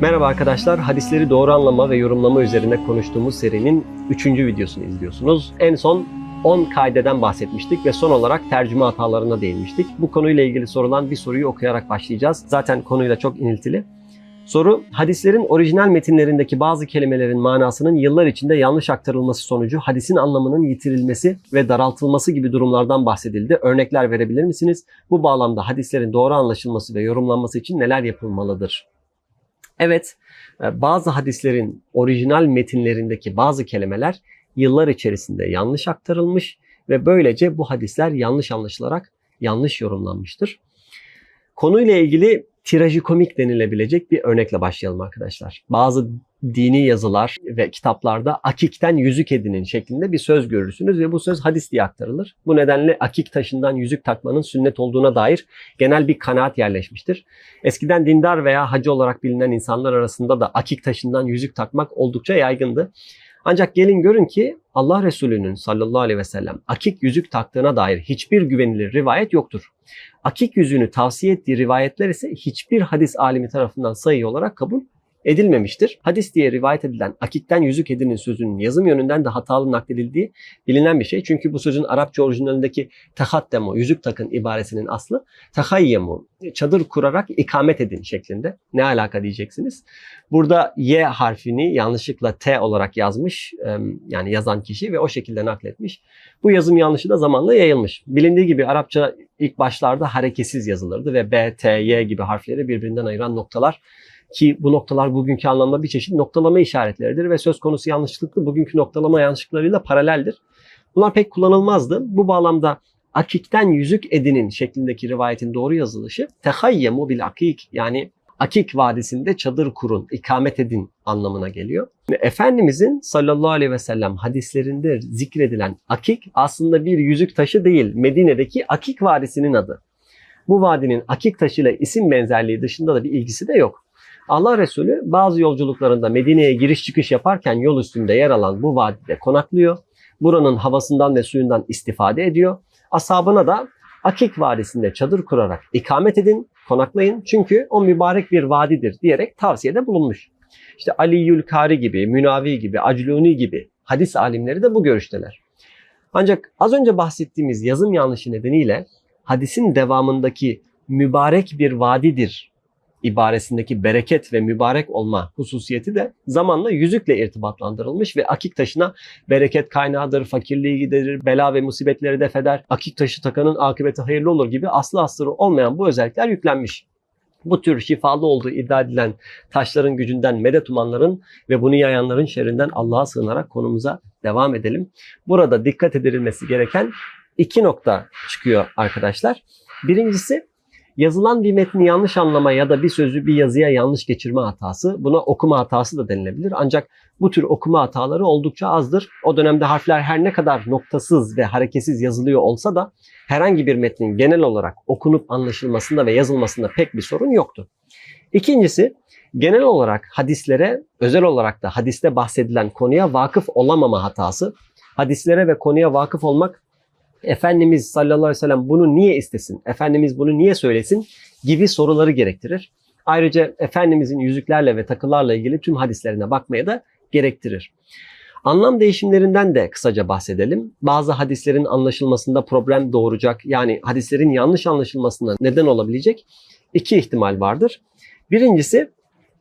Merhaba arkadaşlar, hadisleri doğru anlama ve yorumlama üzerine konuştuğumuz serinin 3. videosunu izliyorsunuz. En son 10 kaideden bahsetmiştik ve son olarak tercüme hatalarına değinmiştik. Bu konuyla ilgili sorulan bir soruyu okuyarak başlayacağız. Zaten konuyla çok iniltili. Soru, hadislerin orijinal metinlerindeki bazı kelimelerin manasının yıllar içinde yanlış aktarılması sonucu hadisin anlamının yitirilmesi ve daraltılması gibi durumlardan bahsedildi. Örnekler verebilir misiniz? Bu bağlamda hadislerin doğru anlaşılması ve yorumlanması için neler yapılmalıdır? Evet, e, bazı hadislerin orijinal metinlerindeki bazı kelimeler yıllar içerisinde yanlış aktarılmış ve böylece bu hadisler yanlış anlaşılarak yanlış yorumlanmıştır. Konuyla ilgili trajikomik denilebilecek bir örnekle başlayalım arkadaşlar. Bazı dini yazılar ve kitaplarda akikten yüzük edinin şeklinde bir söz görürsünüz ve bu söz hadis diye aktarılır. Bu nedenle akik taşından yüzük takmanın sünnet olduğuna dair genel bir kanaat yerleşmiştir. Eskiden dindar veya hacı olarak bilinen insanlar arasında da akik taşından yüzük takmak oldukça yaygındı. Ancak gelin görün ki Allah Resulü'nün sallallahu aleyhi ve sellem akik yüzük taktığına dair hiçbir güvenilir rivayet yoktur. Akik yüzüğünü tavsiye ettiği rivayetler ise hiçbir hadis alimi tarafından sayı olarak kabul edilmemiştir. Hadis diye rivayet edilen akikten yüzük edinin sözünün yazım yönünden de hatalı nakledildiği bilinen bir şey. Çünkü bu sözün Arapça orijinalindeki tehaddemu, yüzük takın ibaresinin aslı tehayyemu, çadır kurarak ikamet edin şeklinde. Ne alaka diyeceksiniz. Burada Y harfini yanlışlıkla T olarak yazmış yani yazan kişi ve o şekilde nakletmiş. Bu yazım yanlışı da zamanla yayılmış. Bilindiği gibi Arapça ilk başlarda hareketsiz yazılırdı ve B, T, Y gibi harfleri birbirinden ayıran noktalar ki bu noktalar bugünkü anlamda bir çeşit noktalama işaretleridir ve söz konusu yanlışlıklı bugünkü noktalama yanlışlıklarıyla paraleldir. Bunlar pek kullanılmazdı. Bu bağlamda akikten yüzük edinin şeklindeki rivayetin doğru yazılışı tehayyemu bil akik yani Akik Vadisi'nde çadır kurun, ikamet edin anlamına geliyor. Efendimizin sallallahu aleyhi ve sellem hadislerinde zikredilen Akik aslında bir yüzük taşı değil, Medine'deki Akik Vadisi'nin adı. Bu vadinin Akik taşıyla isim benzerliği dışında da bir ilgisi de yok. Allah Resulü bazı yolculuklarında Medine'ye giriş çıkış yaparken yol üstünde yer alan bu vadide konaklıyor. Buranın havasından ve suyundan istifade ediyor. Ashabına da Akik Vadisi'nde çadır kurarak ikamet edin, konaklayın çünkü o mübarek bir vadidir diyerek tavsiyede bulunmuş. İşte Ali Yülkari gibi, Münavi gibi, Acluni gibi hadis alimleri de bu görüşteler. Ancak az önce bahsettiğimiz yazım yanlışı nedeniyle hadisin devamındaki mübarek bir vadidir ibaresindeki bereket ve mübarek olma hususiyeti de zamanla yüzükle irtibatlandırılmış ve akik taşına bereket kaynağıdır, fakirliği giderir, bela ve musibetleri def eder, akik taşı takanın akıbeti hayırlı olur gibi aslı astarı olmayan bu özellikler yüklenmiş. Bu tür şifalı olduğu iddia edilen taşların gücünden medet umanların ve bunu yayanların şerrinden Allah'a sığınarak konumuza devam edelim. Burada dikkat edilmesi gereken iki nokta çıkıyor arkadaşlar. Birincisi Yazılan bir metni yanlış anlama ya da bir sözü bir yazıya yanlış geçirme hatası buna okuma hatası da denilebilir. Ancak bu tür okuma hataları oldukça azdır. O dönemde harfler her ne kadar noktasız ve hareketsiz yazılıyor olsa da herhangi bir metnin genel olarak okunup anlaşılmasında ve yazılmasında pek bir sorun yoktu. İkincisi genel olarak hadislere özel olarak da hadiste bahsedilen konuya vakıf olamama hatası. Hadislere ve konuya vakıf olmak Efendimiz sallallahu aleyhi ve sellem bunu niye istesin? Efendimiz bunu niye söylesin? Gibi soruları gerektirir. Ayrıca Efendimizin yüzüklerle ve takılarla ilgili tüm hadislerine bakmaya da gerektirir. Anlam değişimlerinden de kısaca bahsedelim. Bazı hadislerin anlaşılmasında problem doğuracak yani hadislerin yanlış anlaşılmasına neden olabilecek iki ihtimal vardır. Birincisi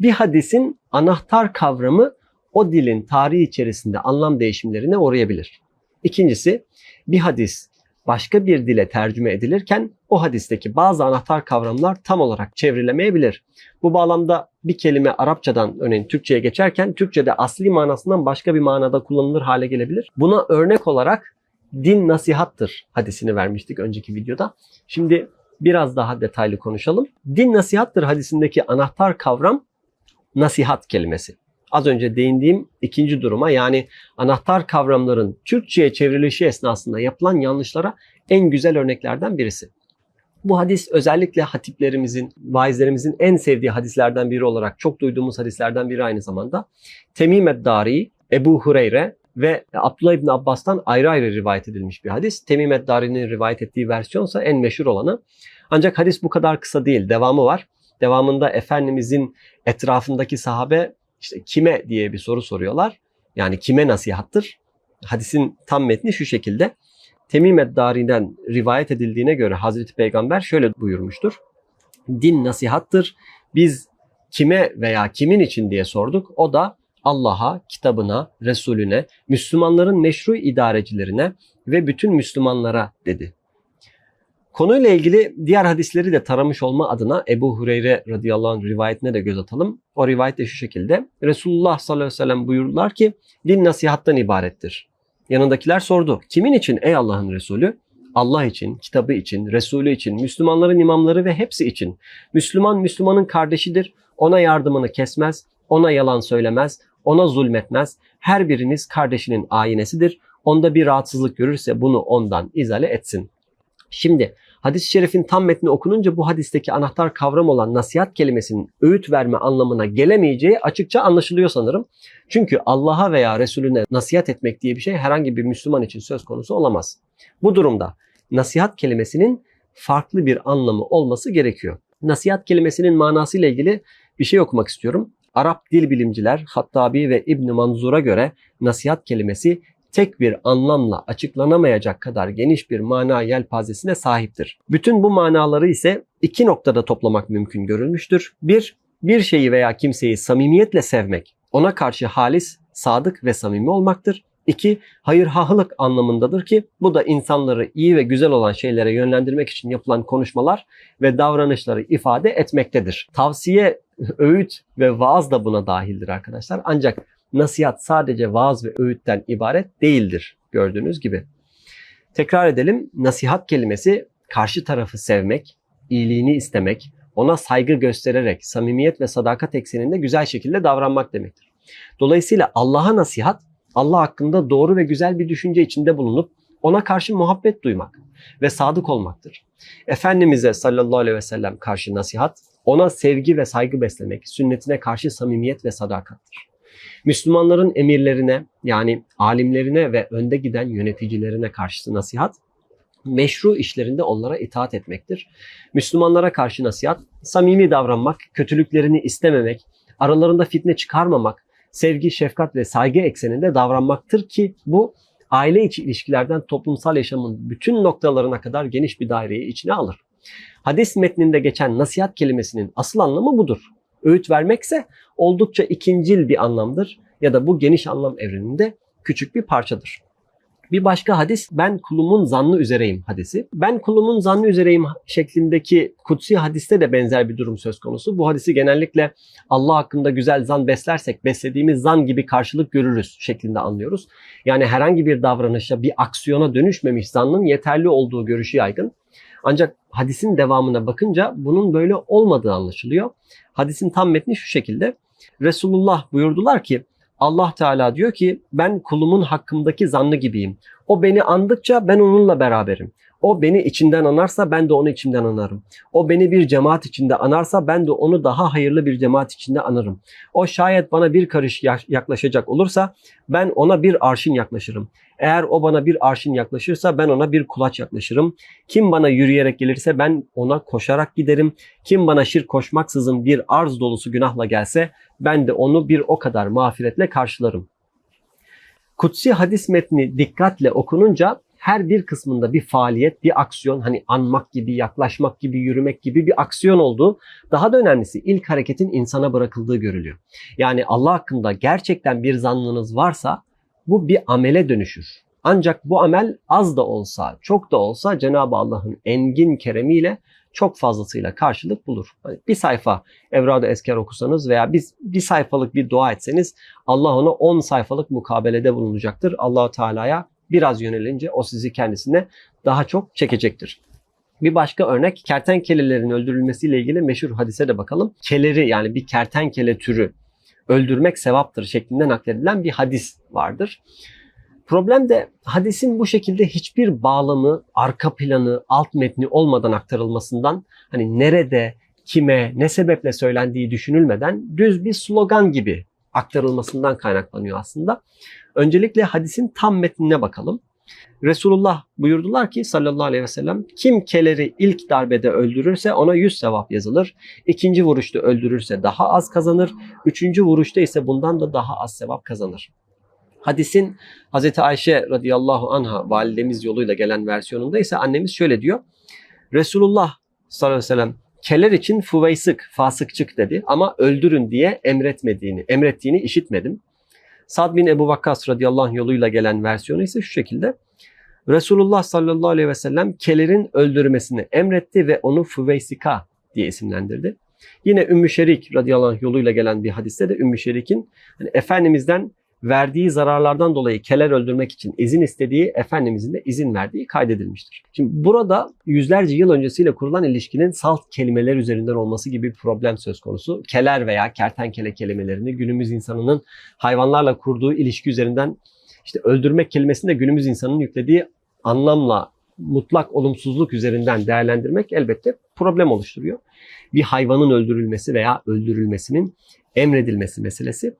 bir hadisin anahtar kavramı o dilin tarihi içerisinde anlam değişimlerine uğrayabilir. İkincisi bir hadis başka bir dile tercüme edilirken o hadisteki bazı anahtar kavramlar tam olarak çevrilemeyebilir. Bu bağlamda bir kelime Arapçadan örneğin Türkçe'ye geçerken Türkçe'de asli manasından başka bir manada kullanılır hale gelebilir. Buna örnek olarak din nasihattır hadisini vermiştik önceki videoda. Şimdi biraz daha detaylı konuşalım. Din nasihattır hadisindeki anahtar kavram nasihat kelimesi az önce değindiğim ikinci duruma yani anahtar kavramların Türkçe'ye çevrilişi esnasında yapılan yanlışlara en güzel örneklerden birisi. Bu hadis özellikle hatiplerimizin, vaizlerimizin en sevdiği hadislerden biri olarak çok duyduğumuz hadislerden biri aynı zamanda. Temim Eddari, Ebu Hureyre ve Abdullah İbni Abbas'tan ayrı ayrı rivayet edilmiş bir hadis. Temim Eddari'nin rivayet ettiği versiyonsa en meşhur olanı. Ancak hadis bu kadar kısa değil, devamı var. Devamında Efendimizin etrafındaki sahabe işte kime diye bir soru soruyorlar. Yani kime nasihattır? Hadisin tam metni şu şekilde. Temim Eddari'den rivayet edildiğine göre Hazreti Peygamber şöyle buyurmuştur. Din nasihattır. Biz kime veya kimin için diye sorduk. O da Allah'a, kitabına, Resulüne, Müslümanların meşru idarecilerine ve bütün Müslümanlara dedi. Konuyla ilgili diğer hadisleri de taramış olma adına Ebu Hureyre radıyallahu anh rivayetine de göz atalım. O rivayet de şu şekilde. Resulullah sallallahu aleyhi ve sellem buyurdular ki din nasihattan ibarettir. Yanındakiler sordu. Kimin için ey Allah'ın Resulü? Allah için, kitabı için, Resulü için, Müslümanların imamları ve hepsi için. Müslüman Müslümanın kardeşidir. Ona yardımını kesmez, ona yalan söylemez, ona zulmetmez. Her biriniz kardeşinin ayinesidir. Onda bir rahatsızlık görürse bunu ondan izale etsin. Şimdi hadis-i şerifin tam metni okununca bu hadisteki anahtar kavram olan nasihat kelimesinin öğüt verme anlamına gelemeyeceği açıkça anlaşılıyor sanırım. Çünkü Allah'a veya Resulüne nasihat etmek diye bir şey herhangi bir Müslüman için söz konusu olamaz. Bu durumda nasihat kelimesinin farklı bir anlamı olması gerekiyor. Nasihat kelimesinin manasıyla ilgili bir şey okumak istiyorum. Arap dil bilimciler Hattabi ve İbn Manzur'a göre nasihat kelimesi tek bir anlamla açıklanamayacak kadar geniş bir mana yelpazesine sahiptir. Bütün bu manaları ise iki noktada toplamak mümkün görülmüştür. Bir, bir şeyi veya kimseyi samimiyetle sevmek, ona karşı halis, sadık ve samimi olmaktır. İki, hayırhahlık anlamındadır ki bu da insanları iyi ve güzel olan şeylere yönlendirmek için yapılan konuşmalar ve davranışları ifade etmektedir. Tavsiye, öğüt ve vaaz da buna dahildir arkadaşlar. Ancak nasihat sadece vaaz ve öğütten ibaret değildir gördüğünüz gibi. Tekrar edelim. Nasihat kelimesi karşı tarafı sevmek, iyiliğini istemek, ona saygı göstererek samimiyet ve sadakat ekseninde güzel şekilde davranmak demektir. Dolayısıyla Allah'a nasihat, Allah hakkında doğru ve güzel bir düşünce içinde bulunup ona karşı muhabbet duymak ve sadık olmaktır. Efendimiz'e sallallahu aleyhi ve sellem karşı nasihat, ona sevgi ve saygı beslemek, sünnetine karşı samimiyet ve sadakattır. Müslümanların emirlerine yani alimlerine ve önde giden yöneticilerine karşı nasihat meşru işlerinde onlara itaat etmektir. Müslümanlara karşı nasihat samimi davranmak, kötülüklerini istememek, aralarında fitne çıkarmamak, sevgi, şefkat ve saygı ekseninde davranmaktır ki bu aile içi ilişkilerden toplumsal yaşamın bütün noktalarına kadar geniş bir daireyi içine alır. Hadis metninde geçen nasihat kelimesinin asıl anlamı budur. Öğüt vermekse oldukça ikincil bir anlamdır ya da bu geniş anlam evreninde küçük bir parçadır. Bir başka hadis ben kulumun zannı üzereyim hadisi. Ben kulumun zannı üzereyim şeklindeki kutsi hadiste de benzer bir durum söz konusu. Bu hadisi genellikle Allah hakkında güzel zan beslersek beslediğimiz zan gibi karşılık görürüz şeklinde anlıyoruz. Yani herhangi bir davranışa bir aksiyona dönüşmemiş zannın yeterli olduğu görüşü yaygın. Ancak hadisin devamına bakınca bunun böyle olmadığı anlaşılıyor. Hadisin tam metni şu şekilde. Resulullah buyurdular ki Allah Teala diyor ki ben kulumun hakkımdaki zannı gibiyim. O beni andıkça ben onunla beraberim. O beni içinden anarsa ben de onu içimden anarım. O beni bir cemaat içinde anarsa ben de onu daha hayırlı bir cemaat içinde anarım. O şayet bana bir karış yaklaşacak olursa ben ona bir arşın yaklaşırım. Eğer o bana bir arşın yaklaşırsa ben ona bir kulaç yaklaşırım. Kim bana yürüyerek gelirse ben ona koşarak giderim. Kim bana şirk koşmaksızın bir arz dolusu günahla gelse ben de onu bir o kadar mağfiretle karşılarım. Kutsi hadis metni dikkatle okununca her bir kısmında bir faaliyet, bir aksiyon hani anmak gibi, yaklaşmak gibi, yürümek gibi bir aksiyon olduğu, daha da önemlisi ilk hareketin insana bırakıldığı görülüyor. Yani Allah hakkında gerçekten bir zannınız varsa bu bir amele dönüşür. Ancak bu amel az da olsa, çok da olsa Cenab-ı Allah'ın engin keremiyle çok fazlasıyla karşılık bulur. Hani bir sayfa Evrad-ı Esker okusanız veya bir, bir sayfalık bir dua etseniz Allah ona 10 sayfalık mukabelede bulunacaktır. Allahu Teala'ya biraz yönelince o sizi kendisine daha çok çekecektir. Bir başka örnek kertenkelelerin öldürülmesiyle ilgili meşhur hadise de bakalım. Keleri yani bir kertenkele türü öldürmek sevaptır şeklinde nakledilen bir hadis vardır. Problem de hadisin bu şekilde hiçbir bağlamı, arka planı, alt metni olmadan aktarılmasından hani nerede, kime, ne sebeple söylendiği düşünülmeden düz bir slogan gibi aktarılmasından kaynaklanıyor aslında. Öncelikle hadisin tam metnine bakalım. Resulullah buyurdular ki sallallahu aleyhi ve sellem kim keleri ilk darbede öldürürse ona 100 sevap yazılır. İkinci vuruşta öldürürse daha az kazanır. Üçüncü vuruşta ise bundan da daha az sevap kazanır. Hadisin Hazreti Ayşe radıyallahu anha validemiz yoluyla gelen versiyonunda ise annemiz şöyle diyor. Resulullah sallallahu aleyhi ve sellem keler için fuveysık, fasıkçık dedi ama öldürün diye emretmediğini, emrettiğini işitmedim. Sad bin Ebu Vakkas radıyallahu anh yoluyla gelen versiyonu ise şu şekilde. Resulullah sallallahu aleyhi ve sellem kelerin öldürmesini emretti ve onu Fuveysika diye isimlendirdi. Yine Ümmü Şerik radıyallahu anh yoluyla gelen bir hadiste de Ümmü Şerik'in hani Efendimiz'den verdiği zararlardan dolayı keler öldürmek için izin istediği Efendimizin de izin verdiği kaydedilmiştir. Şimdi burada yüzlerce yıl öncesiyle kurulan ilişkinin salt kelimeler üzerinden olması gibi bir problem söz konusu. Keler veya kertenkele kelimelerini günümüz insanının hayvanlarla kurduğu ilişki üzerinden işte öldürmek kelimesini de günümüz insanının yüklediği anlamla mutlak olumsuzluk üzerinden değerlendirmek elbette problem oluşturuyor. Bir hayvanın öldürülmesi veya öldürülmesinin emredilmesi meselesi.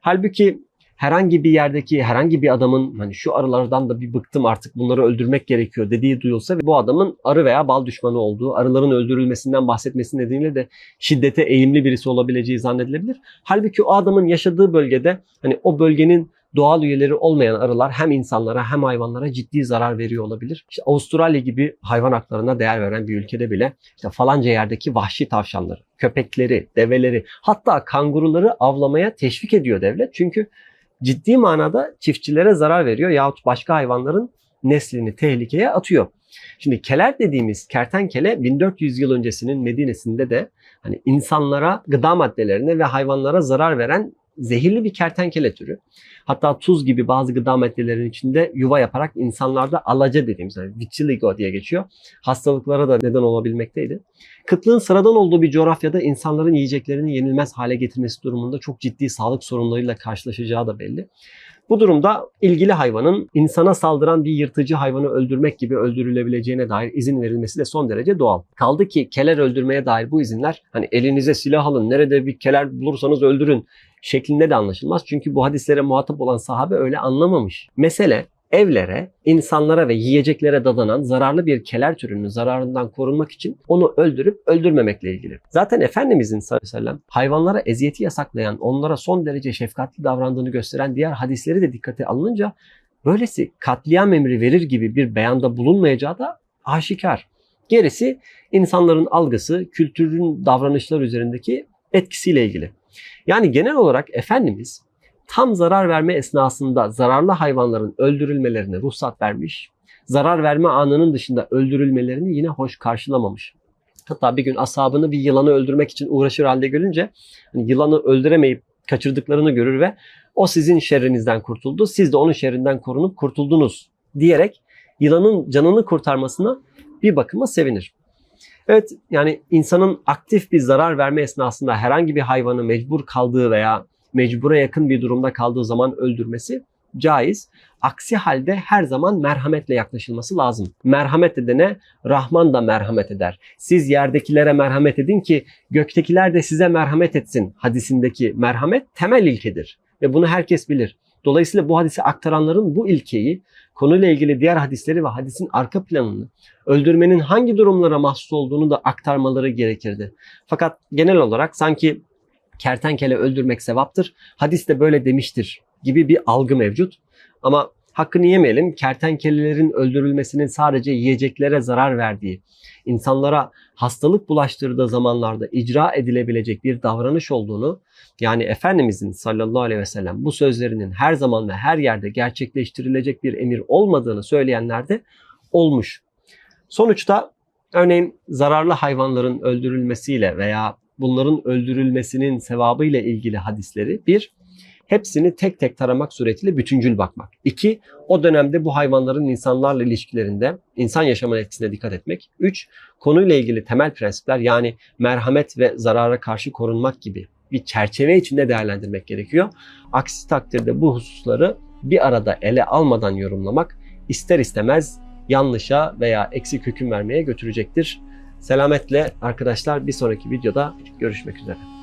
Halbuki herhangi bir yerdeki herhangi bir adamın hani şu arılardan da bir bıktım artık bunları öldürmek gerekiyor dediği duyulsa ve bu adamın arı veya bal düşmanı olduğu, arıların öldürülmesinden bahsetmesi nedeniyle de şiddete eğimli birisi olabileceği zannedilebilir. Halbuki o adamın yaşadığı bölgede hani o bölgenin doğal üyeleri olmayan arılar hem insanlara hem hayvanlara ciddi zarar veriyor olabilir. İşte Avustralya gibi hayvan haklarına değer veren bir ülkede bile işte falanca yerdeki vahşi tavşanları, köpekleri, develeri hatta kanguruları avlamaya teşvik ediyor devlet. Çünkü ciddi manada çiftçilere zarar veriyor yahut başka hayvanların neslini tehlikeye atıyor. Şimdi keler dediğimiz kertenkele 1400 yıl öncesinin Medine'sinde de hani insanlara, gıda maddelerine ve hayvanlara zarar veren zehirli bir kertenkele türü. Hatta tuz gibi bazı gıda maddelerinin içinde yuva yaparak insanlarda alaca dediğimiz yani vitiligo diye geçiyor. Hastalıklara da neden olabilmekteydi. Kıtlığın sıradan olduğu bir coğrafyada insanların yiyeceklerini yenilmez hale getirmesi durumunda çok ciddi sağlık sorunlarıyla karşılaşacağı da belli. Bu durumda ilgili hayvanın insana saldıran bir yırtıcı hayvanı öldürmek gibi öldürülebileceğine dair izin verilmesi de son derece doğal. Kaldı ki keler öldürmeye dair bu izinler hani elinize silah alın, nerede bir keler bulursanız öldürün şeklinde de anlaşılmaz. Çünkü bu hadislere muhatap olan sahabe öyle anlamamış. Mesele evlere, insanlara ve yiyeceklere dadanan zararlı bir keler türünün zararından korunmak için onu öldürüp öldürmemekle ilgili. Zaten Efendimizin sallallahu aleyhi ve sellem hayvanlara eziyeti yasaklayan, onlara son derece şefkatli davrandığını gösteren diğer hadisleri de dikkate alınınca böylesi katliam emri verir gibi bir beyanda bulunmayacağı da aşikar. Gerisi insanların algısı, kültürün davranışlar üzerindeki etkisiyle ilgili. Yani genel olarak Efendimiz tam zarar verme esnasında zararlı hayvanların öldürülmelerine ruhsat vermiş. Zarar verme anının dışında öldürülmelerini yine hoş karşılamamış. Hatta bir gün ashabını bir yılanı öldürmek için uğraşır halde görünce hani yılanı öldüremeyip kaçırdıklarını görür ve o sizin şerrinizden kurtuldu. Siz de onun şerrinden korunup kurtuldunuz diyerek yılanın canını kurtarmasına bir bakıma sevinir. Evet yani insanın aktif bir zarar verme esnasında herhangi bir hayvanı mecbur kaldığı veya mecbura yakın bir durumda kaldığı zaman öldürmesi caiz. Aksi halde her zaman merhametle yaklaşılması lazım. Merhamet edene Rahman da merhamet eder. Siz yerdekilere merhamet edin ki göktekiler de size merhamet etsin. Hadisindeki merhamet temel ilkedir ve bunu herkes bilir. Dolayısıyla bu hadisi aktaranların bu ilkeyi konuyla ilgili diğer hadisleri ve hadisin arka planını, öldürmenin hangi durumlara mahsus olduğunu da aktarmaları gerekirdi. Fakat genel olarak sanki kertenkele öldürmek sevaptır, hadis de böyle demiştir gibi bir algı mevcut. Ama hakkını yemeyelim. Kertenkelelerin öldürülmesinin sadece yiyeceklere zarar verdiği, insanlara hastalık bulaştırdığı zamanlarda icra edilebilecek bir davranış olduğunu, yani Efendimizin sallallahu aleyhi ve sellem bu sözlerinin her zaman ve her yerde gerçekleştirilecek bir emir olmadığını söyleyenler de olmuş. Sonuçta örneğin zararlı hayvanların öldürülmesiyle veya bunların öldürülmesinin sevabı ile ilgili hadisleri bir, hepsini tek tek taramak suretiyle bütüncül bakmak. İki, o dönemde bu hayvanların insanlarla ilişkilerinde insan yaşamına etkisine dikkat etmek. Üç, konuyla ilgili temel prensipler yani merhamet ve zarara karşı korunmak gibi bir çerçeve içinde değerlendirmek gerekiyor. Aksi takdirde bu hususları bir arada ele almadan yorumlamak ister istemez yanlışa veya eksik hüküm vermeye götürecektir. Selametle arkadaşlar bir sonraki videoda görüşmek üzere.